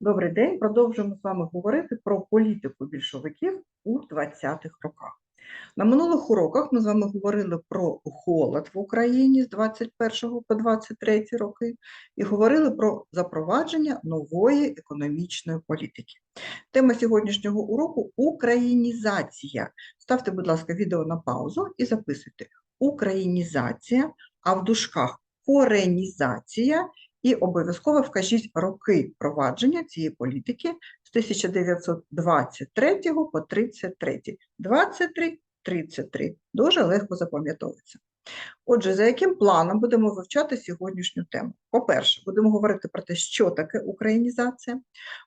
Добрий день. Продовжуємо з вами говорити про політику більшовиків у 20-х роках. На минулих уроках ми з вами говорили про голод в Україні з 21 по 23 роки і говорили про запровадження нової економічної політики. Тема сьогоднішнього уроку українізація. Ставте, будь ласка, відео на паузу і записуйте українізація, а в дужках коренізація і обов'язково вкажіть роки провадження цієї політики з 1923 по 33. 23, 33. Дуже легко запам'ятовується. Отже, за яким планом будемо вивчати сьогоднішню тему? По-перше, будемо говорити про те, що таке українізація.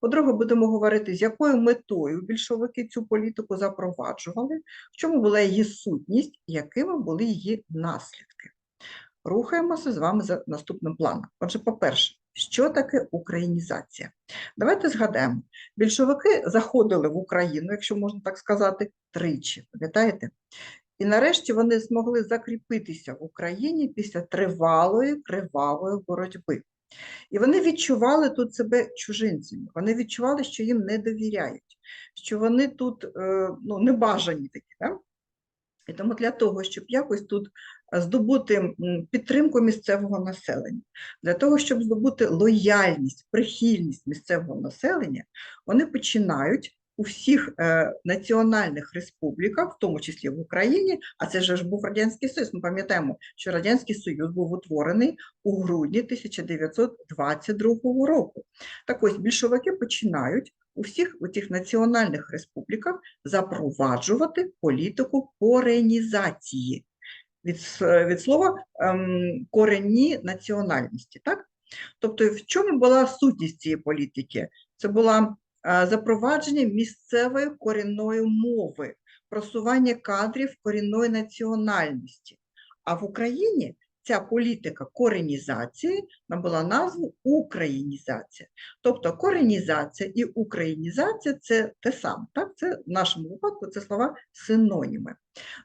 По-друге, будемо говорити, з якою метою більшовики цю політику запроваджували, в чому була її сутність, якими були її наслідки. Рухаємося з вами за наступним планом. Отже, по-перше, що таке українізація? Давайте згадаємо, більшовики заходили в Україну, якщо можна так сказати, тричі, пам'ятаєте? І нарешті вони змогли закріпитися в Україні після тривалої кривавої боротьби. І вони відчували тут себе чужинцями, вони відчували, що їм не довіряють, що вони тут е, ну, небажані такі. Да? І тому для того, щоб якось тут здобути підтримку місцевого населення, для того, щоб здобути лояльність, прихильність місцевого населення, вони починають у всіх е, національних республіках, в тому числі в Україні, а це ж був Радянський Союз. Ми пам'ятаємо, що Радянський Союз був утворений у грудні 1922 року. Так ось більшовики починають у всіх у тих національних республіках запроваджувати політику коренізації від, від слова ем, коренні національності. Так? Тобто, в чому була сутність цієї політики? Це була е, запровадження місцевої корінної мови, просування кадрів корінної національності. А в Україні ця політика коренізації набула назву українізація. Тобто коренізація і українізація це те саме. Так? Це в нашому випадку це слова синоніми.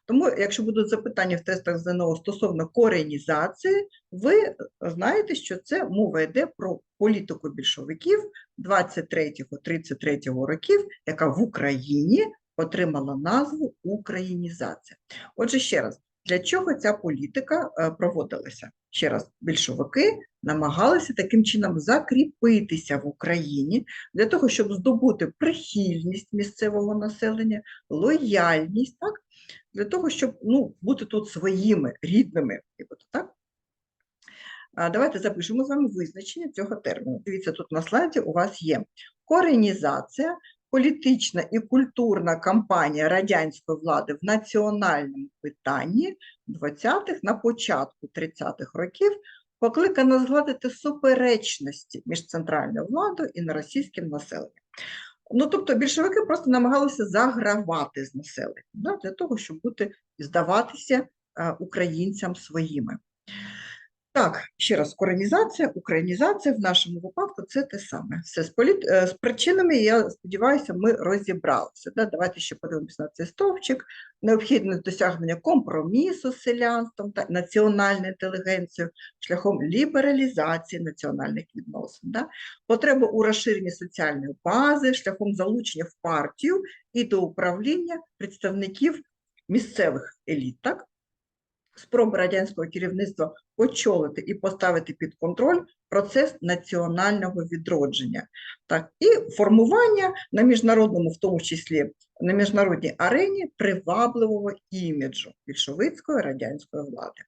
Тому, якщо будуть запитання в тестах ЗНО стосовно коренізації, ви знаєте, що це мова йде про політику більшовиків 23-33 років, яка в Україні отримала назву Українізація. Отже, ще раз. Для чого ця політика е, проводилася? Ще раз, більшовики намагалися таким чином закріпитися в Україні для того, щоб здобути прихильність місцевого населення, лояльність, так? для того, щоб ну, бути тут своїми рідними. так? Давайте запишемо з вами визначення цього терміну. Дивіться, тут на слайді у вас є коренізація політична і культурна кампанія радянської влади в національному питанні 20-х на початку 30-х років покликана згладити суперечності між центральною владою і російським населенням. Ну, тобто більшовики просто намагалися загравати з населенням да, для того, щоб бути здаватися українцям своїми. Так, ще раз, коренізація, українізація в нашому випадку це те саме. Все з, політ... Е, з причинами, я сподіваюся, ми розібралися. Да? Давайте ще подивимося на цей стовпчик. Необхідне досягнення компромісу з селянством та національною інтелігенцією шляхом лібералізації національних відносин. Да? Потреба у розширенні соціальної бази, шляхом залучення в партію і до управління представників місцевих еліт. так? Спроби радянського керівництва очолити і поставити під контроль процес національного відродження, так і формування на міжнародному, в тому числі на міжнародній арені привабливого іміджу більшовицької радянської влади.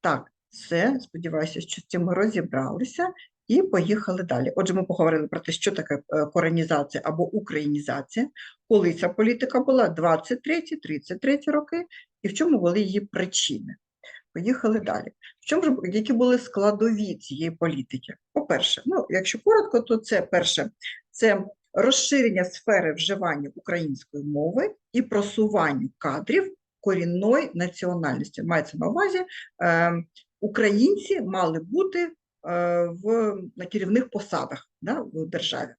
Так, все, сподіваюся, що з цим ми розібралися. І поїхали далі. Отже, ми поговорили про те, що таке е, коренізація або українізація, коли ця політика була 23-33 роки, і в чому були її причини. Поїхали далі. В чому ж які були складові цієї політики? По-перше, ну, якщо коротко, то це перше це розширення сфери вживання української мови і просування кадрів корінної національності. Мається на увазі, е, українці мали бути е, в, на керівних посадах да, в державі.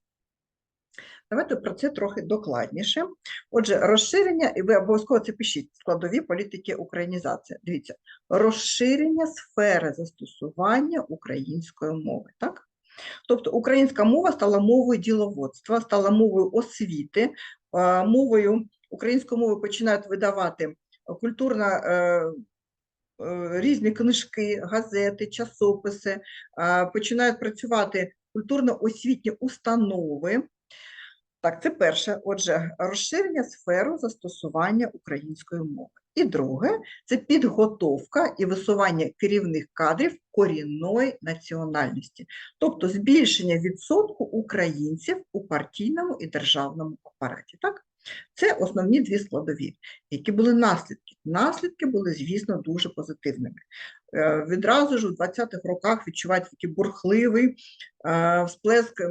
Давайте про це трохи докладніше. Отже, розширення, і ви обов'язково це пишіть, складові політики українізації. Дивіться, розширення сфери застосування української мови. так? Тобто українська мова стала мовою діловодства, стала мовою освіти, мовою українською мовою починають видавати культурна. е, е, Різні книжки, газети, часописи, починають працювати культурно-освітні установи. Так, це перше. Отже, розширення сферу застосування української мови. І друге це підготовка і висування керівних кадрів корінної національності, тобто збільшення відсотку українців у партійному і державному апараті. Так? Це основні дві складові. Які були наслідки? Наслідки були, звісно, дуже позитивними. Е, Відразу ж у 20-х роках відчувають такий бурхливий е, всплеск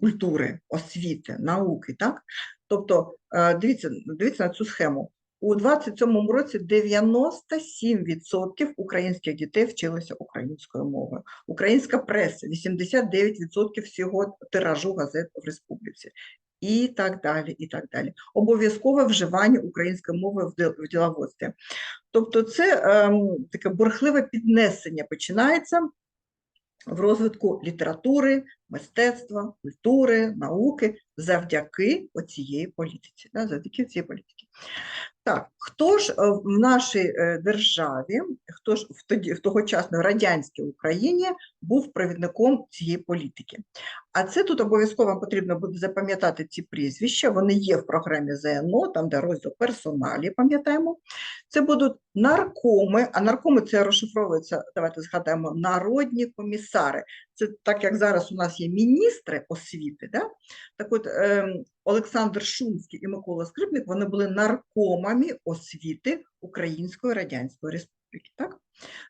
культури, освіти, науки. Так? Тобто, е, дивіться, дивіться на цю схему. У 27-му році 97% українських дітей вчилися українською мовою. Українська преса 89% всього тиражу газет в республіці. І так далі, і так далі. Обов'язкове вживання української мови в діловодстві. Тобто, це ем, таке бурхливе піднесення починається в розвитку літератури, мистецтва, культури, науки завдяки оцієї політиці. Да, завдяки цієї політики. Так, хто ж е, в нашій е, державі, хто ж в тоді в тогочасній радянській Україні був провідником цієї політики? А це тут обов'язково потрібно буде запам'ятати ці прізвища. Вони є в програмі ЗНО, там де розділ персоналі, пам'ятаємо. Це будуть наркоми, а наркоми це розшифровується, давайте згадаємо, народні комісари. Це так як зараз у нас є міністри освіти, да? так от ем, Олександр Шумський і Микола Скрипник вони були наркомами освіти Української Радянської Республіки. Так?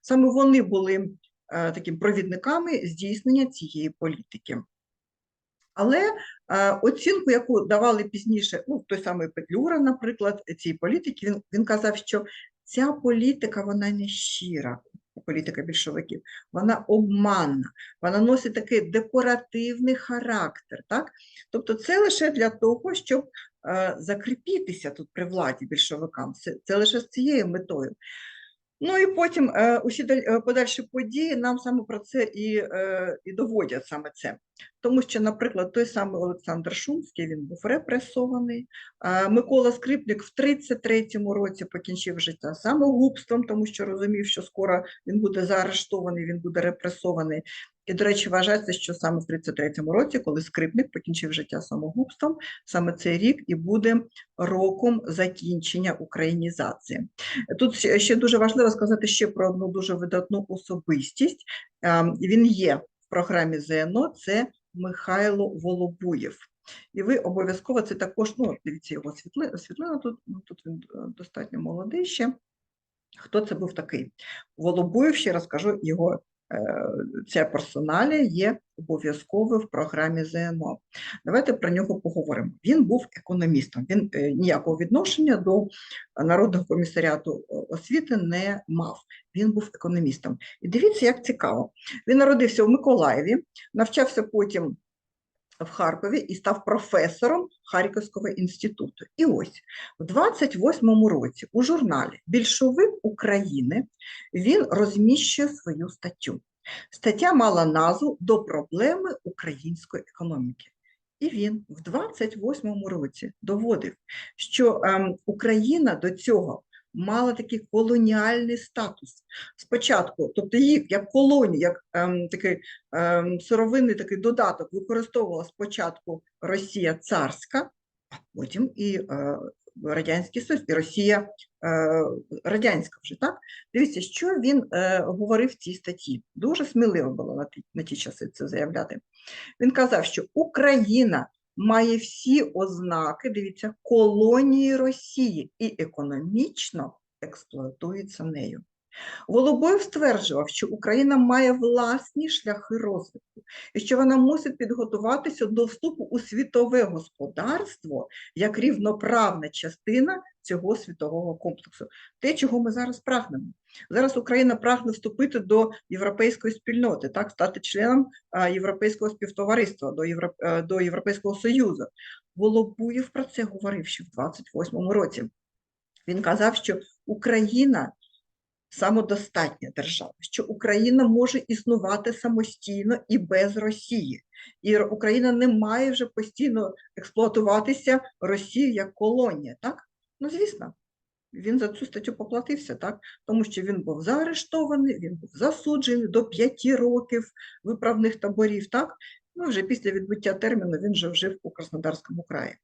Саме вони були е, такими провідниками здійснення цієї політики. Але е, оцінку, яку давали пізніше, ну, той самий Петлюра, наприклад, цієї політики, він, він казав, що ця політика вона не щира, політика більшовиків, вона обманна, вона носить такий декоративний характер. Так? Тобто це лише для того, щоб закріпітися тут при владі більшовикам. Це, це лише з цією метою. Ну і потім е, усі е, подальші події нам саме про це і, е, і доводять саме це. Тому що, наприклад, той самий Олександр Шумський він був репресований. Микола Скрипник в 33-му році покінчив життя самогубством, тому що розумів, що скоро він буде заарештований, він буде репресований. І, до речі, вважається, що саме в 33-му році, коли Скрипник покінчив життя самогубством, саме цей рік і буде роком закінчення українізації. Тут ще- дуже важливо сказати ще про одну дуже видатну особистість. Ем, Він є в програмі ЗНО, це Михайло Волобуєв. І ви обов'язково це також, ну, дивіться його світли, світлина тут, ну, тут він е, достатньо молодий ще. Хто це був такий? Волобуєв, ще раз кажу, його ця персоналія є обов'язковою в програмі ЗНО. Давайте про нього поговоримо. Він був економістом, він е, ніякого відношення до Народного комісаріату е, освіти не мав. Він був економістом. І дивіться, як цікаво. Він народився в Миколаєві, навчався потім в Харкові і став професором Харківського інституту. І ось в 28-му році у журналі Більшовик України він розміщує свою статтю. Стаття мала назву До проблеми української економіки. І він в 28-му році доводив, що ем, Україна до цього мала такий колоніальний статус. Спочатку, тобто їх як колонію, як ем, такий ем, сировинний такий додаток використовувала спочатку Росія царська, а потім і е, Радянський Союз, і Росія е, радянська вже так. Дивіться, що він е, говорив в цій статті. Дуже сміливо було на ті, на ті часи це заявляти. Він казав, що Україна має всі ознаки, дивіться, колонії Росії і економічно експлуатується нею. Волобоєв стверджував, що Україна має власні шляхи розвитку і що вона мусить підготуватися до вступу у світове господарство як рівноправна частина цього світового комплексу. Те, чого ми зараз прагнемо. Зараз Україна прагне вступити до європейської спільноти, так, стати членом Європейського співтовариства, до, Європ... е, до Європейського Союзу. Волобуєв про це говорив ще в 28-му році. Він казав, що Україна самодостатня держава, що Україна може існувати самостійно і без Росії, і Україна не має вже постійно експлуатуватися Росією як колонія, так? Ну, звісно, він за цю статтю поплатився, так? Тому що він був заарештований, він був засуджений до п'яти років виправних таборів, так? Ну, вже після відбуття терміну він вже жив у Краснодарському краї.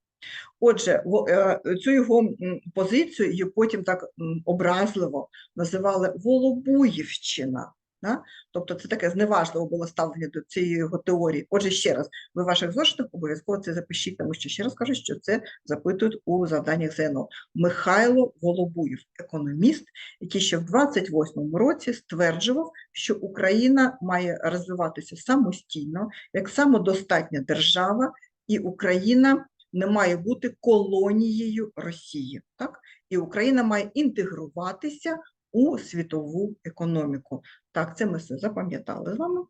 Отже, е, цю його позицію потім так образливо називали Волобуївщина. Да? Тобто це таке зневажливо було ставлення до цієї його теорії. Отже, ще раз, ви в ваших зошитах обов'язково це запишіть, тому що ще раз кажу, що це запитують у завданнях ЗНО. Михайло Волобуєв, економіст, який ще в 28-му році стверджував, що Україна має розвиватися самостійно, як самодостатня держава, і Україна не має бути колонією Росії. Так? І Україна має інтегруватися у світову економіку. Так, це ми все запам'ятали з вами.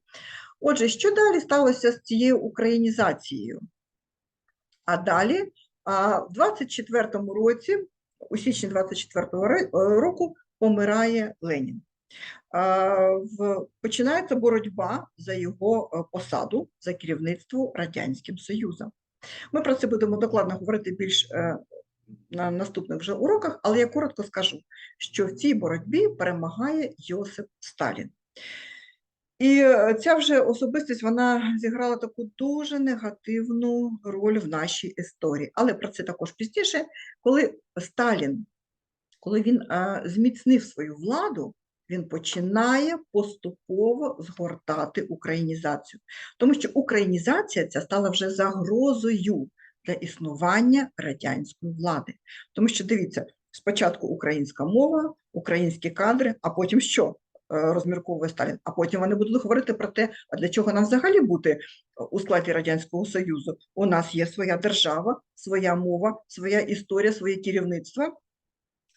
Отже, що далі сталося з цією українізацією? А далі, в 24-му році, у січні 24-го е, року, помирає Ленін. Починається боротьба за його е, посаду, за керівництво Радянським Союзом. Ми про це будемо докладно говорити більш е, на наступних вже уроках, але я коротко скажу, що в цій боротьбі перемагає Йосип Сталін. І е, ця вже особистість вона зіграла таку дуже негативну роль в нашій історії. Але про це також пізніше, коли Сталін, коли він е, зміцнив свою владу, він починає поступово згортати українізацію, тому що українізація ця стала вже загрозою для існування радянської влади. Тому що дивіться, спочатку українська мова, українські кадри, а потім що? Е, Розмірковує Сталін, а потім вони будуть говорити про те, а для чого нам взагалі бути у складі Радянського Союзу. У нас є своя держава, своя мова, своя історія, своє керівництво.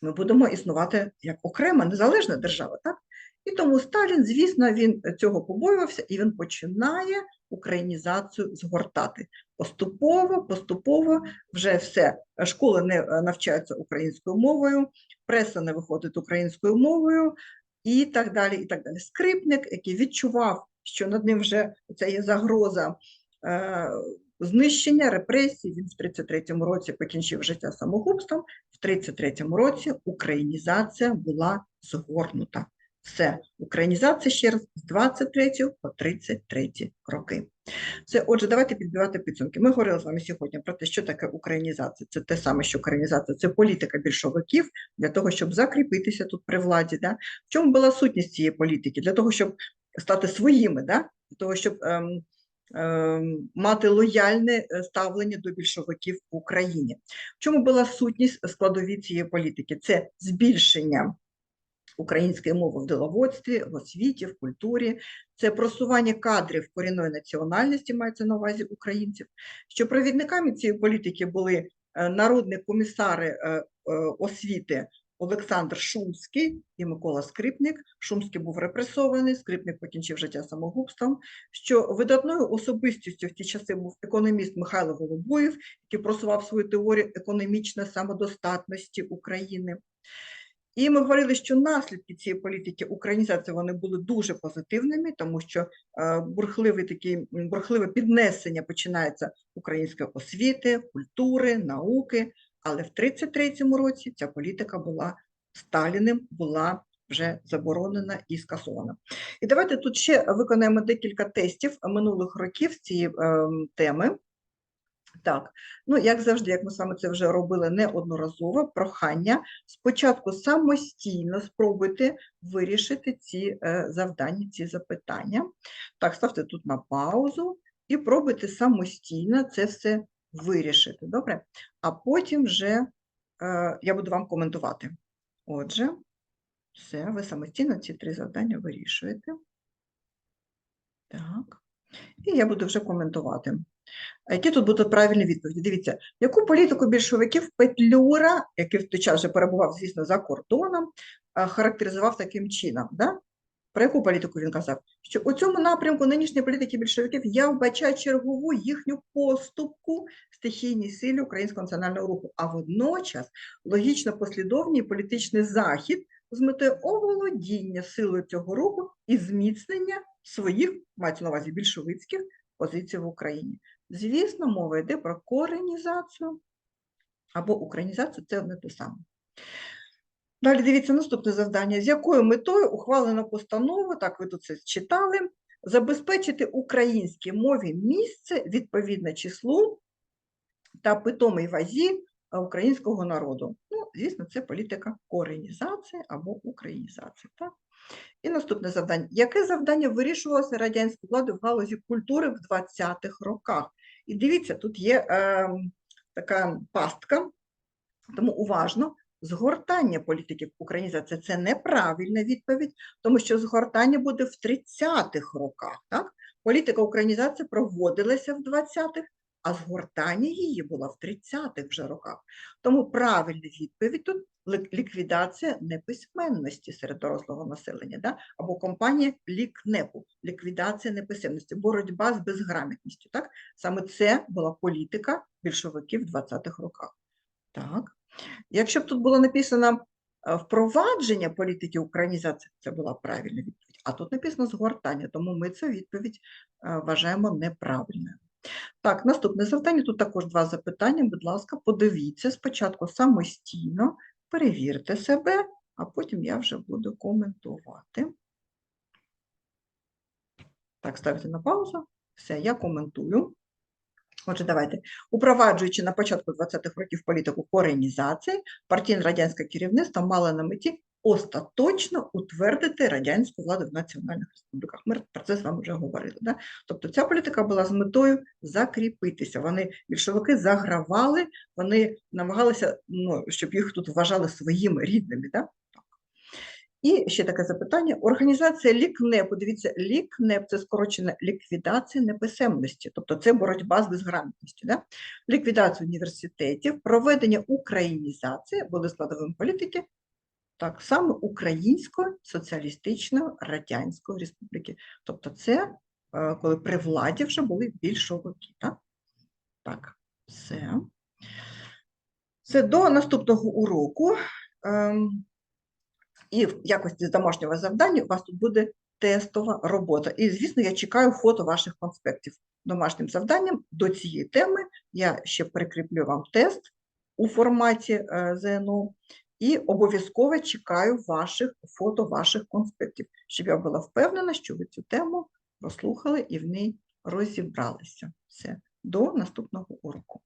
Ми будемо існувати як окрема незалежна держава, так? І тому Сталін, звісно, він цього побоювався і він починає українізацію згортати. Поступово, поступово вже все. Школи не е, навчаються українською мовою, преса не виходить українською мовою, і так далі. і так далі. Скрипник, який відчував, що над ним вже це є загроза е, знищення, репресій, він в 33-му році покінчив життя самогубством, в 33-му році українізація була згорнута. Все, українізація ще раз з 23 по 33 роки. Це, отже, давайте підбивати підсумки. Ми говорили з вами сьогодні про те, що таке українізація. Це те саме, що українізація, це політика більшовиків для того, щоб закріпитися тут при владі. Да? В чому була сутність цієї політики? Для того, щоб стати своїми, да? для того, щоб ем, мати лояльне е, ставлення до більшовиків в Україні. В чому була сутність складові цієї політики? Це збільшення української мови в діловодстві, в освіті, в культурі, це просування кадрів корінної національності, мається на увазі українців, що провідниками цієї політики були е, народні комісари е, освіти Олександр Шумський і Микола Скрипник. Шумський був репресований, Скрипник покінчив життя самогубством. Що видатною особистістю в ті часи був економіст Михайло Голубоєв, який просував свою теорію економічної самодостатності України. І ми говорили, що наслідки цієї політики українізації вони були дуже позитивними, тому що е, бурхливий такий бурхливе піднесення починається української освіти, культури, науки. Але в 33-му році ця політика була Сталіним, була вже заборонена і скасована. І давайте тут ще виконаємо декілька тестів минулих років цієї е, теми. Так, ну як завжди, як ми вами це вже робили неодноразово, прохання спочатку самостійно спробуйте вирішити ці е, завдання, ці запитання. Так, ставте тут на паузу і пробуйте самостійно це все вирішити. Добре? А потім вже е, я буду вам коментувати. Отже, все, ви самостійно ці три завдання вирішуєте. Так. І я буду вже коментувати. Які тут будуть правильні відповіді? Дивіться, яку політику більшовиків Петлюра, який в той час вже перебував, звісно, за кордоном, характеризував таким чином. Да? Про яку політику він казав? Що у цьому напрямку нинішньої політики більшовиків я вбачаю чергову їхню поступку стихійній силі українського національного руху, а водночас логічно послідовний політичний захід з метою оволодіння силою цього руху і зміцнення своїх, мається на увазі більшовицьких позицій в Україні. Звісно, мова йде про коренізацію або українізацію це одне те саме. Далі дивіться наступне завдання. З якою метою ухвалено постанову, так ви тут це читали, забезпечити українській мові місце відповідне числу та питомій вазі українського народу. Ну, звісно, це політика коренізації або українізації. Так? І наступне завдання. Яке завдання вирішувалося радянською владою в галузі культури в 20-х роках? І дивіться, тут є е, така пастка, тому уважно. Згортання політики українізації це неправильна відповідь, тому що згортання буде в 30-х роках. Так? Політика українізації проводилася в 20-х, а згортання її було в 30-х вже роках. Тому правильна відповідь тут ліквідація неписьменності серед дорослого населення, да? або компанія лікнепу, ліквідація неписьменності, боротьба з безграмотністю. Так? Саме це була політика більшовиків в 20-х роках. Так. Якщо б тут було написано е, впровадження політики українізації, це була правильна відповідь. А тут написано згортання, тому ми цю відповідь е, вважаємо неправильною. Так, наступне завдання. Тут також два запитання. Будь ласка, подивіться спочатку самостійно, перевірте себе, а потім я вже буду коментувати. Так, ставте на паузу. Все, я коментую. Отже, давайте. Упроваджуючи на початку 20-х років політику коренізації, партійне радянське керівництво мало на меті остаточно утвердити радянську владу в національних республіках. Ми про це з вами вже говорили. Да? Тобто ця політика була з метою закріпитися. Вони більшовики загравали, вони намагалися, ну, щоб їх тут вважали своїми рідними. Да? І ще таке запитання. Організація ЛІКНЕП, подивіться, ЛІКНЕП – це скорочена ліквідація неписемності, тобто це боротьба з безграмотністю. Да? Ліквідація університетів, проведення українізації були складовими політики, так само Української соціалістичної радянської республіки. Тобто це е, коли при владі вже були більшовики. Так, так все. Це до наступного уроку. І в якості домашнього завдання у вас тут буде тестова робота. І, звісно, я чекаю фото ваших конспектів. Домашнім завданням до цієї теми я ще прикріплю вам тест у форматі е, ЗНО і обов'язково чекаю ваших фото ваших конспектів, щоб я була впевнена, що ви цю тему прослухали і в ній розібралися. Все, до наступного уроку.